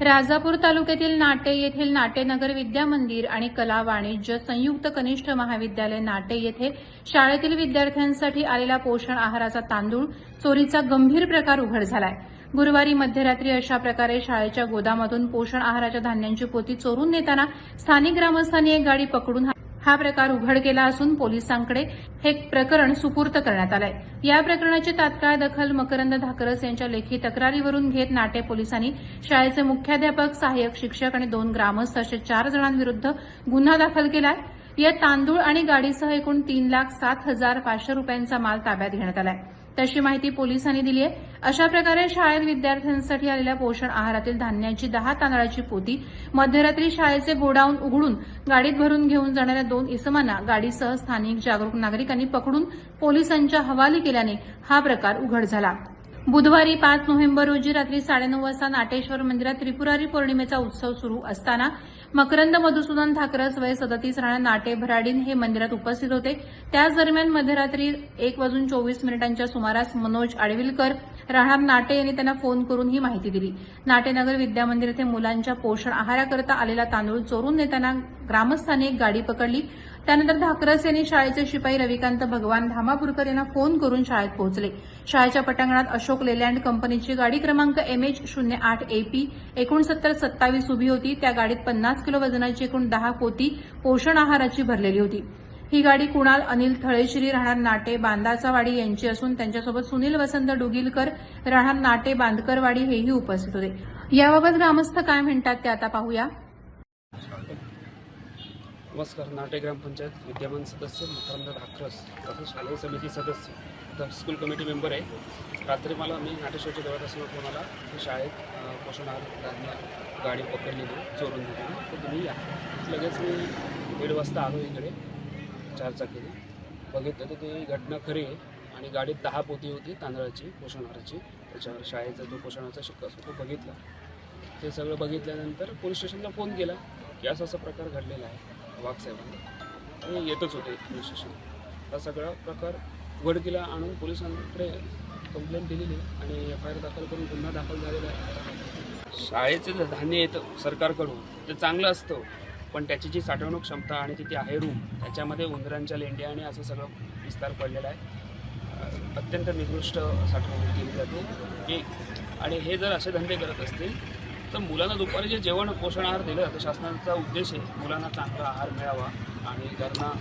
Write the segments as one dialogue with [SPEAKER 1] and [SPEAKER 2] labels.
[SPEAKER 1] राजापूर तालुक्यातील नाटे येथील नाटेनगर विद्या मंदिर आणि कला वाणिज्य संयुक्त कनिष्ठ महाविद्यालय नाटे येथे शाळेतील विद्यार्थ्यांसाठी आलेला पोषण आहाराचा तांदूळ चोरीचा गंभीर प्रकार उघड झालाय. गुरुवारी मध्यरात्री अशा प्रकारे शाळेच्या गोदामातून पोषण आहाराच्या धान्यांची पोती चोरून नेताना स्थानिक ग्रामस्थांनी एक गाडी पकडून हा- प्रकार उघड केला असून पोलिसांकडे हे प्रकरण सुपूर्त करण्यात आलंय. या प्रकरणाची तात्काळ दखल मकरंद धाकरस यांच्या लेखी तक्रारीवरून घेत नाटे पोलिसांनी शाळेचे मुख्याध्यापक सहाय्यक शिक्षक आणि दोन ग्रामस्थ असे चार जणांविरुद्ध गुन्हा दाखल केलाय. या तांदूळ आणि गाडीसह एकूण तीन लाख सात हजार पाचशे रुपयांचा माल ताब्यात घेण्यात आलाय. तशी माहिती पोलिसांनी दिली आहे. अशा प्रकारे शाळेत विद्यार्थ्यांसाठी आलेल्या पोषण आहारातील धान्याची दहा तांदळाची पोती मध्यरात्री शाळेचे गोडाऊन उघडून गाडीत भरून घेऊन जाणाऱ्या दोन इसमांना गाडीसह स्थानिक जागरूक नागरिकांनी पकडून पोलिसांच्या हवाली केल्याने हा प्रकार उघड झाला. बुधवारी पाच नोव्हेंबर रोजी रात्री साडेनऊ वाजता नाटेश्वर मंदिरात त्रिपुरारी पौर्णिमेचा उत्सव सुरू असताना मकरंद मधुसूदन ठाकरस वय सदतीस राणा नाटे भराडीन हे मंदिरात उपस्थित होते. त्याच दरम्यान मध्यरात्री एक वाजून चोवीस मिनिटांच्या सुमारास मनोज आडविलकर राहणार नाटे यांनी त्यांना फोन करून ही माहिती दिली. नाटेनगर विद्यामंदिर येथे मुलांच्या पोषण आहाराकरता आलेला तांदूळ चोरून नेताना ग्रामस्थांनी एक गाडी पकडली. त्यानंतर धाकरस यांनी शाळेचे शिपाई रविकांत भगवान धामापूरकर यांना फोन करून शाळेत पोहोचले. शाळेच्या पटांगणात अशोक लेलँड कंपनीची गाडी क्रमांक एम एच शून्य आठ एपी एकोणसत्तर सत्तावीस उभी होती. त्या गाडीत पन्नास किलो वजनाची एकूण दहा पोती पोषण आहाराची भरलेली होती. ही गाडी कुणाल अनिल थळेश्री राहणार नाटे बांदाचावाडी यांची असून त्यांच्यासोबत सुनील वसंत डुगिलकर राहणार नाटे बांदकरवाडी हेही उपस्थित होते. याबाबत ग्रामस्थ काय म्हणतात ते आता पाहूया.
[SPEAKER 2] नमस्कार नाटे ग्रामपंचायत विद्यमान सदस्य मकरंद धाकरस तसंच शालेय समिती सदस्य तर स्कूल कमिटी मेंबर आहे. रात्री मला मी नाटेश्वरच्या देवत असल्यामुळे कोणाला शाळेत पोषण आहार गाडी पकडलेली चोरून घेतली तर तुम्ही या. लगेच मी दीड वाजता आलो इकडे. चारचाकीने बघितलं तर ती घटना खरी आहे. आणि गाडीत दहा पोती होती तांदळाची पोषणहाराची. त्याच्यावर शाळेचा जो पोषणाचा शिक्का असतो तो बघितला. ते सगळं बघितल्यानंतर पोलीस स्टेशनला फोन केला की असा असा प्रकार घडलेला आहे वाघसाहेबांना आणि येतच होते पोलीस स्टेशन. हा सगळा प्रकार उघडकीला आणून पोलिसांकडे कंप्लेंट दिलेली आणि एफ आय आर दाखल करून गुन्हा दाखल झालेला आहे. शाळेचे जर धान्य येतं सरकारकडून ते चांगलं असतं. पण त्याची जी साठवणूक क्षमता आणि तिथे आहे रूम त्याच्यामध्ये उंदरांच्या लेंड्या आणि असं सगळं विस्तार पडलेला आहे. अत्यंत निकृष्ट साठवणूक केली जाते. एक आणि हे जर असे धंदे करत असतील तर मुलांना दुपारी जे जेवण पोषण आहार दिलं जातं शासनाचा उद्देश आहे मुलांना चांगला आहार मिळावा आणि त्यांना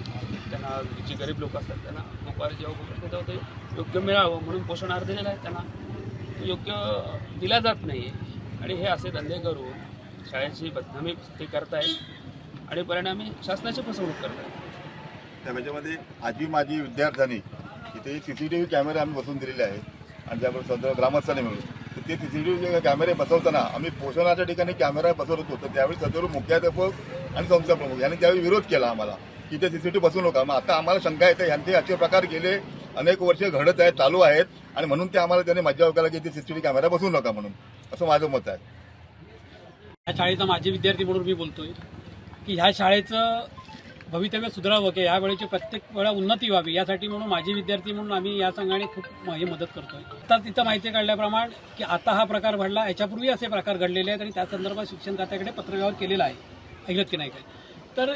[SPEAKER 2] त्यांना जे गरीब लोक असतात त्यांना दुपारी जेव्हा पोषण देतं ते योग्य मिळावं म्हणून पोषण आहार दिलेला आहे त्यांना. योग्य दिला जात नाही आणि हे असे धंदे करून शाळेची बदनामी ते करतायत. आणि परिणामी शासनाची फसवणूक करतायत
[SPEAKER 3] त्याच्यामध्ये आजी माझी विद्यार्थ्यांनी इथे सी सी टी व्ही कॅमेरे आम्ही बसवून दिलेले आहेत. आणि त्याबरोबर संदर्भ ग्रामस्थांनी मिळून तर ते सी सी टी व्ही कॅमेरे बसवताना आम्ही पोषणाच्या ठिकाणी कॅमेरा बसवत होतो. तर त्यावेळी सदर मुख्याध्यापक आणि संस्था प्रमुख यांनी त्यावेळी विरोध केला आम्हाला. की ते सी सी टी बसवू नका. मग आता आम्हाला शंका येते यांचे असे प्रकार गेले. अनेक वर्ष घडत आहेत चालू आहेत. आणि म्हणून ते आम्हाला त्यांनी मज्जा केला की ते C C T V camera बसवू नका म्हणून. असं माझं मत आहे.
[SPEAKER 4] या शाळेचा माजी विद्यार्थी म्हणून मी बोलतोय. की ह्या शाळेचं भवितव्य सुधारावं की ह्या वेळेची प्रत्येक वेळा उन्नती व्हावी यासाठी म्हणून माजी विद्यार्थी म्हणून आम्ही या संघाने खूप हे मदत करतोय. आता तिथं माहिती काढल्याप्रमाणे की आता हा प्रकार घडला याच्यापूर्वी असे प्रकार घडलेले आहेत आणि त्या संदर्भात शिक्षण खात्याकडे पत्रव्यवहार केलेला आहे. ऐकत की नाही काय? तर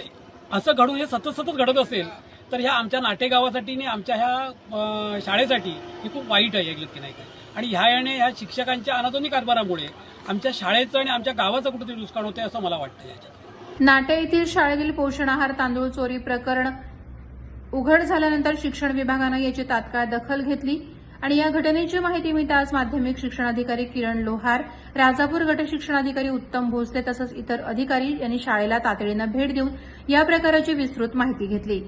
[SPEAKER 4] असं घडून हे सतत सतत घडत असेल तर ह्या आमच्या नाटेगावासाठी आणि आमच्या ह्या शाळेसाठी ही खूप वाईट आहे ऐकलं की नाही काय? आणि ह्या याने ह्या शिक्षकांच्या अनातोनी कारभारामुळे आमच्या शाळेचं आणि आमच्या गावाचं कुठेतरी नुकसान होते असं मला वाटतं याच्यात.
[SPEAKER 1] नाटे येथील शाळेतील पोषण आहार तांदूळ चोरी प्रकरण उघड झाल्यानंतर शिक्षण विभागानं याची तात्काळ दखल घेतली. आणि या घटनेची माहिती मिळताच माध्यमिक शिक्षणाधिकारी किरण लोहार राजापूर गट शिक्षणाधिकारी उत्तम भोसले तसंच इतर अधिकारी यांनी शाळेला तातडीनं भेट देऊन या प्रकाराची विस्तृत माहिती घेतली.